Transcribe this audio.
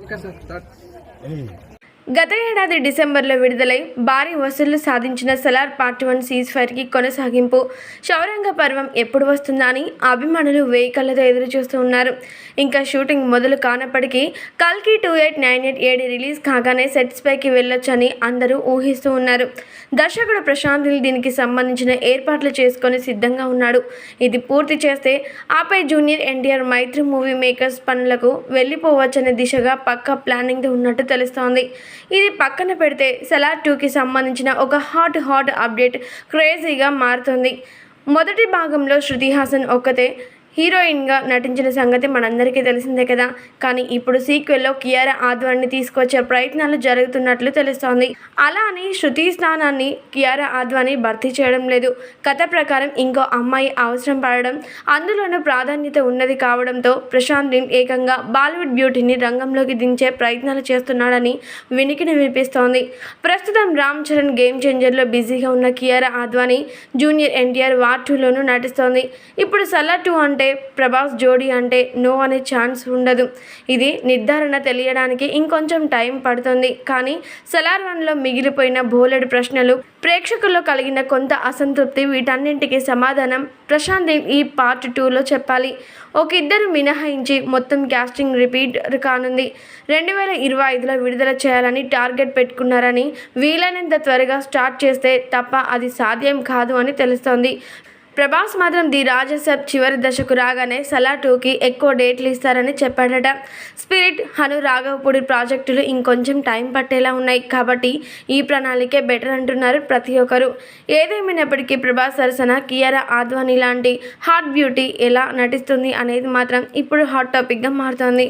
Because of that. Hey. గత ఏడాది డిసెంబర్లో విడుదలై భారీ వసూళ్ళు సాధించిన సలార్ పార్ట్ వన్ సీజ్ ఫైర్కి కొనసాగింపు. శౌరంగ పర్వం ఎప్పుడు వస్తుందా అని అభిమానులు వేయి కళ్ళతో ఎదురు చూస్తూ ఉన్నారు. ఇంకా షూటింగ్ మొదలు కానప్పటికీ కల్కి two eight nine eight AD release కాగానే సెట్స్ పైకి వెళ్ళొచ్చని అందరూ ఊహిస్తూ ఉన్నారు. దర్శకుడు ప్రశాంత్ దీనికి సంబంధించిన ఏర్పాట్లు చేసుకొని సిద్ధంగా ఉన్నాడు. ఇది పూర్తి చేస్తే ఆపై junior NTR Mythri movie makers పనులకు వెళ్ళిపోవచ్చనే దిశగా పక్కా ప్లానింగ్తో ఉన్నట్టు తెలుస్తోంది. ఇది పక్కన పెడితే సెలార్ టూకి సంబంధించిన ఒక హాట్ హాట్ అప్డేట్ క్రేజీగా మారుతుంది. మొదటి భాగంలో శృతి హాసన్ ఒక్కతే హీరోయిన్గా నటించిన సంగతి మనందరికీ తెలిసిందే కదా. కానీ ఇప్పుడు సీక్వెల్లో కియారా ఆద్వాన్ని తీసుకొచ్చే ప్రయత్నాలు జరుగుతున్నట్లు తెలుస్తోంది. అలా అని శృతి స్థానాన్ని కియారా ఆద్వాని భర్తీ చేయడం లేదు. కథ ప్రకారం ఇంకో అమ్మాయి అవసరం పడడం అందులోనూ ప్రాధాన్యత ఉన్నది కావడంతో ప్రశాంత్ నీల్ ఏకంగా బాలీవుడ్ బ్యూటీని రంగంలోకి దించే ప్రయత్నాలు చేస్తున్నాడని వినికిని వినిపిస్తోంది. ప్రస్తుతం రామ్ చరణ్ గేమ్ చేంజర్లో బిజీగా ఉన్న Kiara Advani junior NTR war టూలోనూ నటిస్తోంది. ఇప్పుడు సలార్ టూ అంటే ప్రభాస్ జోడీ అంటే నో అనే ఛాన్స్ ఉండదు. ఇది నిర్ధారణ తెలియడానికి ఇంకొంచెం టైం పడుతుంది. కానీ సలార్ వన్లో మిగిలిపోయిన బోలెడు ప్రశ్నలు ప్రేక్షకుల్లో కలిగిన కొంత అసంతృప్తి వీటన్నింటికి సమాధానం ప్రశాంత్ ఈ పార్ట్ టూలో చెప్పాలి. ఒక ఇద్దరు మినహాయించి మొత్తం క్యాస్టింగ్ రిపీట్ కానుంది. రెండు వేల ఇరవై ఐదులో విడుదల చేయాలని టార్గెట్ పెట్టుకున్నారని వీలైనంత త్వరగా స్టార్ట్ చేస్తే తప్ప అది సాధ్యం కాదు అని తెలుస్తోంది. ప్రభాస్ మాత్రం ది రాజసబ్ చివరి దశకు రాగానే సలా టూకి ఎక్కువ డేట్లు ఇస్తారని చెప్పాడట. స్పిరిట్ హను రాఘవపూడి ప్రాజెక్టులు ఇంకొంచెం టైం పట్టేలా ఉన్నాయి కాబట్టి ఈ ప్రణాళికే బెటర్ అంటున్నారు ప్రతి ఒక్కరు. ఏదేమైనప్పటికీ ప్రభాస్ సరసన కియారా ఆద్వాని లాంటి హాట్ బ్యూటీ ఎలా నటిస్తుంది అనేది మాత్రం ఇప్పుడు హాట్ టాపిక్గా మారుతోంది.